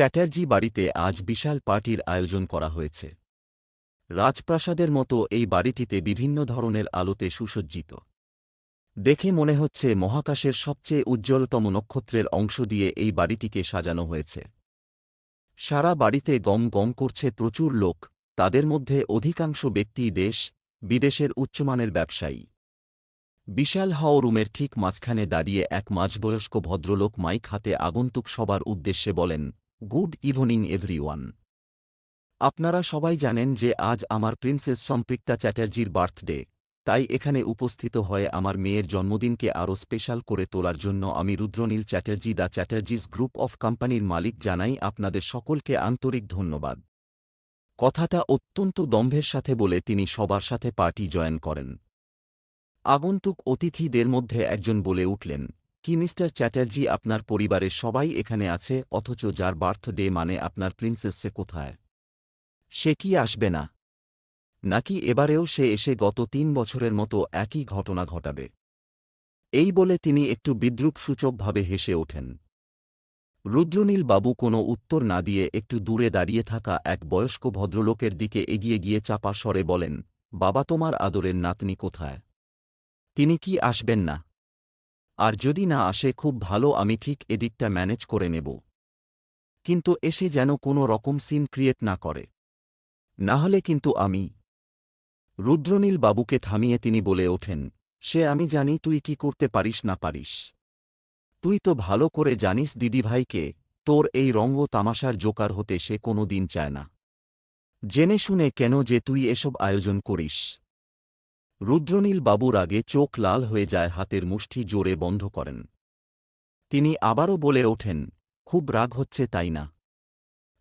চ্যাটার্জি বাড়িতে আজ বিশাল পার্টির আয়োজন করা হয়েছে। রাজপ্রাসাদের মতো এই বাড়িটিতে বিভিন্ন ধরনের আলোতে সুসজ্জিত। দেখে মনে হচ্ছে মহাকাশের সবচেয়ে উজ্জ্বলতম নক্ষত্রের অংশ দিয়ে এই বাড়িটিকে সাজানো হয়েছে। সারা বাড়িতে গম গম করছে প্রচুর লোক, তাদের মধ্যে অধিকাংশ ব্যক্তি দেশ, বিদেশের উচ্চমানের ব্যবসায়ী। বিশাল হাও রুমের ঠিক মাঝখানে দাঁড়িয়ে এক মাঝবয়স্ক ভদ্রলোক মাইক হাতে আগন্তুক সবার উদ্দেশ্যে বলেন গুড ইভনিং এভরিওয়ান আপনারা সবাই জানেন যে আজ আমার প্রিন্সেস সম্পৃক্তা চ্যাটার্জির বার্থডে তাই এখানে উপস্থিত হয়ে আমার মেয়ের জন্মদিনকে আরও স্পেশাল করে তোলার জন্য আমি Rudranil Chatterjee the Chatterjees group of কোম্পানির মালিক জানাই আপনাদের সকলকে আন্তরিক ধন্যবাদ। কথাটা অত্যন্ত দম্ভের সাথে বলে তিনি সবার সাথে পার্টি জয়েন করেন। আগন্তুক অতিথিদের মধ্যে একজন বলে উঠলেন কি মিস্টার চ্যাটার্জি আপনার পরিবারের সবাই এখানে আছে, অথচ যার বার্থডে মানে আপনার প্রিন্সেসে কোথায়? সে কি আসবে না? নাকি এবারেও সে এসে গত তিন বছরের মতো একই ঘটনা ঘটাবে? এই বলে তিনি একটু বিদ্রুপসূচকভাবে হেসে ওঠেন। রুদ্রনীল বাবু কোনো উত্তর না দিয়ে একটু দূরে দাঁড়িয়ে থাকা এক বয়স্ক ভদ্রলোকের দিকে এগিয়ে গিয়ে চাপা স্বরে বলেন, বাবা তোমার আদরের নাতনি কোথায়? তিনি কি আসবেন না? আর যদি না আসে খুব ভালো, আমি ঠিক এদিকটা ম্যানেজ করে নেব। কিন্তু এসে যেন কোনো রকম সিন ক্রিয়েট না করে। না হলে কিন্তু আমি। রুদ্রনীল বাবুকে থামিয়ে তিনি বলে ওঠেন, সে আমি জানি তুই কি করতে পারিস না পারিস। তুই তো ভালো করে জানিস দিদিভাইকে, তোর এই রঙ্গ তামাশার জোকার হতে সে কোনো দিন চায় না। জেনে শুনে কেন যে তুই এসব আয়োজন করিস। রুদ্রনীল বাবুর আগে চোখ লাল হয়ে যায় হাতের মুষ্টি জোরে বন্ধ করেন। তিনি আবারও বলে ওঠেন, খুব রাগ হচ্ছে তাই না।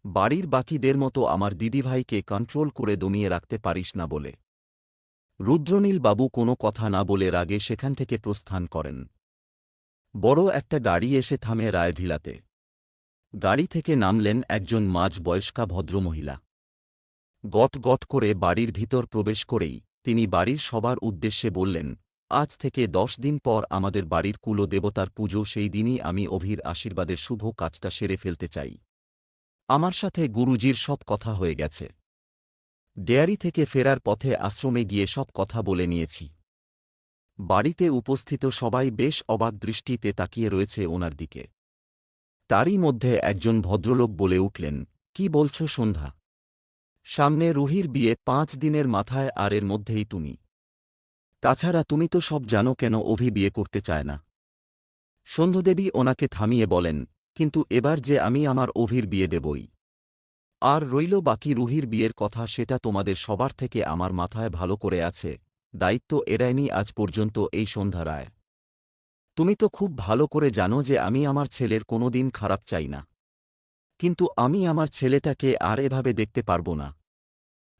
বাড়ির বাকিদের মতো আমার দিদিভাইকে কন্ট্রোল করে দমিয়ে রাখতে পারিস না বলে। রুদ্রনীল বাবু কোনো কথা না বলে রাগে সেখান থেকে প্রস্থান করেন। বড় একটা গাড়ি এসে থামে রায়ভিলাতে। গাড়ি থেকে নামলেন একজন মাঝ বয়স্কা ভদ্রমহিলা। গট গট করে বাড়ির ভিতর প্রবেশ করেই তিনি বাড়ির সবার উদ্দেশ্যে বললেন, আজ থেকে দশ দিন পর আমাদের বাড়ির কুলো দেবতার পুজো, সেই দিনই আমি অভির আশীর্বাদের শুভ কাজটা সেরে ফেলতে চাই। আমার সাথে গুরুজির সব কথা হয়ে গেছে। ডেয়ারি থেকে ফেরার পথে আশ্রমে গিয়ে সব কথা বলে নিয়েছি। বাড়িতে উপস্থিত সবাই বেশ অবাক দৃষ্টিতে তাকিয়ে রয়েছে ওনার দিকে। তারই মধ্যে একজন ভদ্রলোক বলে উঠলেন, কি বলছ সন্ধ্যা? সামনে রুহির বিয়ে পাঁচ দিনের মাথায় আর এর মধ্যেই তুমি। তাছাড়া তুমি তো সব জানো কেন অভি বিয়ে করতে চায় না। সন্ধ্যদেবী ওনাকে থামিয়ে বলেন, কিন্তু এবার যে আমি আমার অভির বিয়ে দেবই। আর রইল বাকি রুহির বিয়ের কথা সেটা তোমাদের সবার থেকে আমার মাথায় ভালো করে আছে, দায়িত্ব এড়ায়নি আজ পর্যন্ত এই সন্ধ্যা রায়। তুমি তো খুব ভালো করে জানো যে আমি আমার ছেলের কোনো দিন খারাপ চাই না। কিন্তু আমি আমার ছেলেটাকে আর এভাবে দেখতে পারব না।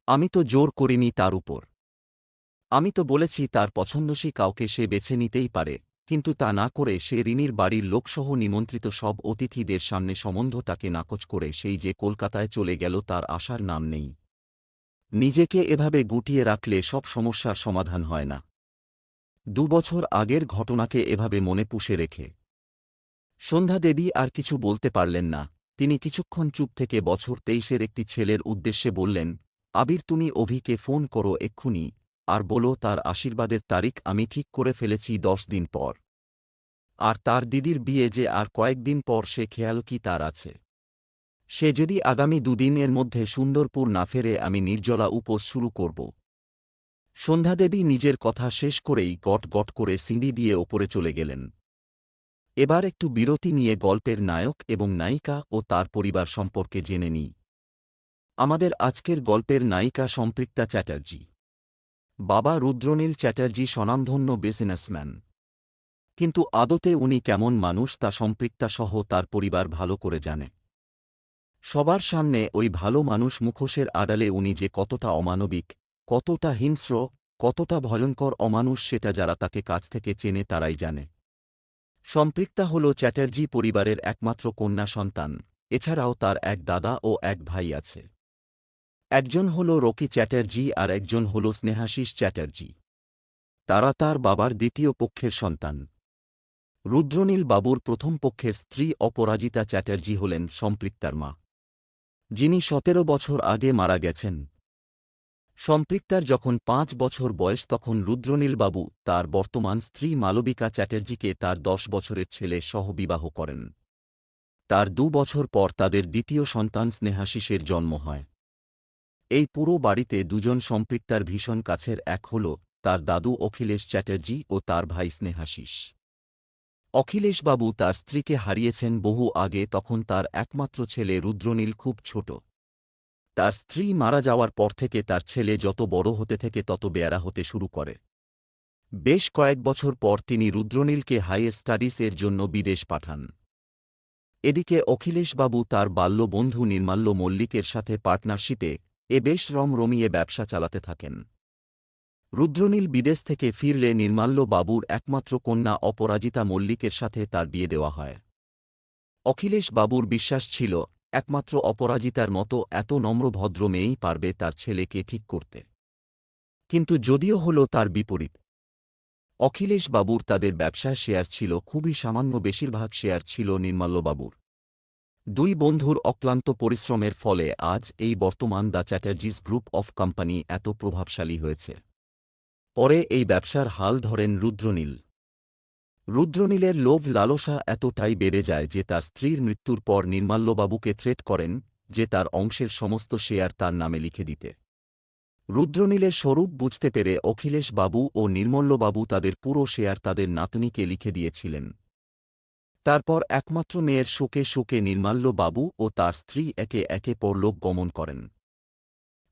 আমি তো জোর করিনি তার উপর। আমি তো বলেছি তার পছন্দসী কাউকে সে বেছে নিতেই পারে, কিন্তু তা না করে সে রিনির বাড়ির লোকসহ নিমন্ত্রিত সব অতিথিদের সামনে সম্বন্ধ তাকে নাকচ করে সেই যে কলকাতায় চলে গেল তার আশার নাম নেই। নিজেকে এভাবে গুটিয়ে রাখলে সব সমস্যার সমাধান হয় না। দুবছর আগের ঘটনাকে এভাবে মনে পুষে রেখে। সন্ধ্যা দেবী আর কিছু বলতে পারলেন না, তিনি কিছুক্ষণ চুপ থেকে বছর তেইশের একটি ছেলের উদ্দেশ্যে বললেন আবির তুমি অভিকে ফোন করো এক্ষুনি, আর বলো তার আশীর্বাদের তারিখ আমি ঠিক করে ফেলেছি দশ দিন পর। আর তার দিদির বিয়ে যে আর কয়েকদিন পর সে খেয়াল কি তার আছে। সে যদি আগামী দুদিনের মধ্যে সুন্দরপুর না ফেরে আমি নির্জলা উপোস শুরু করব। সন্ধ্যাদেবী নিজের কথা শেষ করেই গট গট করে সিঁড়ি দিয়ে ওপরে চলে গেলেন। এবার একটু বিরতি নিয়ে গল্পের নায়ক এবং নায়িকা ও তার পরিবার সম্পর্কে জেনে নিই। আমাদের আজকের গল্পের নায়িকা সম্পৃক্তা চ্যাটার্জি। বাবা রুদ্রনীল চ্যাটার্জি স্বনামধন্য বিজনেসম্যান। কিন্তু আদতে উনি কেমন মানুষ তা সম্পৃক্তা সহ তার পরিবার ভালো করে জানে। সবার সামনে ওই ভালো মানুষ মুখোশের আড়ালে উনি যে কতটা অমানবিক, কতটা হিংস্র, কতটা ভয়ঙ্কর অমানুষ সেটা যারা তাকে কাছ থেকে চেনে তারাই জানে। সম্পৃক্তা হল চ্যাটার্জি পরিবারের একমাত্র কন্যা সন্তান, এছাড়াও তার এক দাদা ও এক ভাই আছে। একজন হল রকি চ্যাটার্জি আর একজন হল স্নেহাশিস চ্যাটার্জি। তারা তার বাবার দ্বিতীয় পক্ষের সন্তান। রুদ্রনীল বাবুর প্রথম পক্ষের স্ত্রী অপরাজিতা চ্যাটার্জি হলেন সম্পৃক্তার মা। যিনি সতেরো বছর আগে মারা গেছেন। সম্পৃক্তার যখন পাঁচ বছর বয়স তখন রুদ্রনীলবাবু তার বর্তমান স্ত্রী মালবিকা চ্যাটার্জিকে তার দশ বছরের ছেলে সহ বিবাহ করেন। তার দু বছর পর তাদের দ্বিতীয় সন্তান স্নেহাশিসের জন্ম হয়। এই পুরো বাড়িতে দুজন সম্পৃক্তার ভীষণ কাছের এক হল তার দাদু অখিলেশ চ্যাটার্জি ও তার ভাই স্নেহাশিস। অখিলেশবাবু তার স্ত্রীকে হারিয়েছেন বহু আগে তখন তার একমাত্র ছেলে রুদ্রনীল খুব ছোট। তার স্ত্রী মারা যাওয়ার পর থেকে তার ছেলে যত বড় হতে থেকে তত বেয়ারা হতে শুরু করে। বেশ কয়েক বছর পর তিনি রুদ্রনীলকে হাইয়ার স্টাডিজ এর জন্য বিদেশ পাঠান। এদিকে অখিলেশবাবু তার বাল্য বন্ধু নির্মাল্য মল্লিকের সাথে পার্টনারশিপে এ বেশ রম রমিয়ে ব্যবসা চালাতে থাকেন। রুদ্রনীল বিদেশ থেকে ফিরলে নির্মাল্য বাবুর একমাত্র কন্যা অপরাজিতা মল্লিকের সাথে তার বিয়ে দেওয়া হয়। অখিলেশ বাবুর বিশ্বাস ছিল, একমাত্র অপরাজিতার মতো এত নম্র ভদ্র মেয়েই পারবে তার ছেলেকে ঠিক করতে। কিন্তু যদিও হল তার বিপরীত। অখিলেশ বাবুর তাদের ব্যবসায় শেয়ার ছিল খুবই সামান্য, বেশিরভাগ শেয়ার ছিল নির্মাল্যবাবুর দুই বন্ধুর অক্লান্ত পরিশ্রমের ফলে আজ এই বর্তমান the Chatterjees group of company এত প্রভাবশালী হয়েছে। পরে এই ব্যবসার হাল ধরেন রুদ্রনীল। রুদ্রনীলের লোভ লালসা এতটাই বেড়ে যায় যে তার স্ত্রীর মৃত্যুর পর নির্মাল্যবাবুকে থ্রেট করেন, যে তার অংশের সমস্ত শেয়ার তার নামে লিখে দিতে। রুদ্রনীলের স্বরূপ বুঝতে পেরে অখিলেশ বাবু ও নির্মল্যবাবু তাদের পুরো শেয়ার তাদের নাতনিকে লিখে দিয়েছিলেন। তারপর একমাত্র মেয়ের শোকে শোকে নির্মাল্য বাবু ও তার স্ত্রী একে একে পরলোক গমন করেন।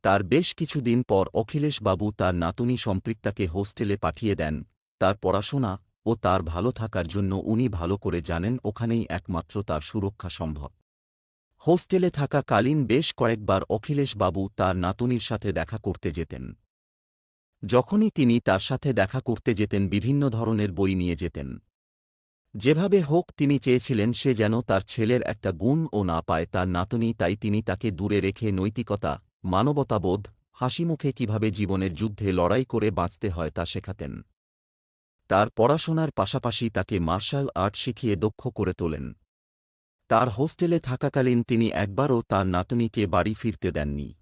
তার বেশ কিছুদিন পর অখিলেশ বাবু তার নাতনি সম্পৃক্তাকে হোস্টেলে পাঠিয়ে দেন, তার পড়াশোনা ও তার ভালো থাকার জন্য উনি ভালো করে জানেন ওখানেই একমাত্র তার সুরক্ষা সম্ভব। হোস্টেলে থাকাকালীন বেশ কয়েকবার অখিলেশ বাবু তার নাতনির সাথে দেখা করতে যেতেন। যখনই তিনি তার সাথে দেখা করতে যেতেন, বিভিন্ন ধরনের বই নিয়ে যেতেন। যেভাবে হোক তিনি চেয়েছিলেন সে যেন তার ছেলের একটা গুণ ও না পায় তার নাতনি, তাই তিনি তাকে দূরে রেখে নৈতিকতা, মানবতাবোধ, হাসিমুখে কীভাবে জীবনের যুদ্ধে লড়াই করে বাঁচতে হয় তা শেখাতেন। তার পড়াশোনার পাশাপাশি তাকে মার্শাল আর্ট শিখিয়ে দক্ষ করে তোলেন। তার হোস্টেলে থাকাকালীন তিনি একবারও তার নাতনিকে বাড়ি ফিরতে দেননি।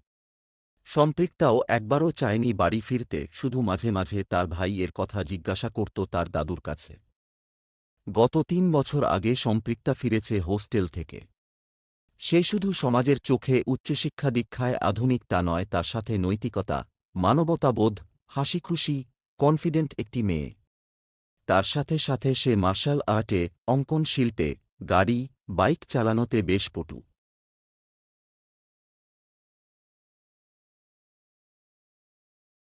সম্পৃক্তাও একবারও চায়নি বাড়ি ফিরতে, শুধু মাঝে মাঝে তার ভাই এর কথা জিজ্ঞাসা করত তার দাদুর কাছে। গত তিন বছর আগে সম্পৃক্তা ফিরেছে হোস্টেল থেকে। সে শুধু সমাজের চোখে উচ্চশিক্ষা দীক্ষায় আধুনিক তা নয়, তার সাথে নৈতিকতা, মানবতাবোধ, হাসিখুশি, কনফিডেন্ট একটি মেয়ে। তার সাথে সাথে সে মার্শাল আর্টে, অঙ্কন শিল্পে, গাড়ি, বাইক চালানোতে বেশ পটু।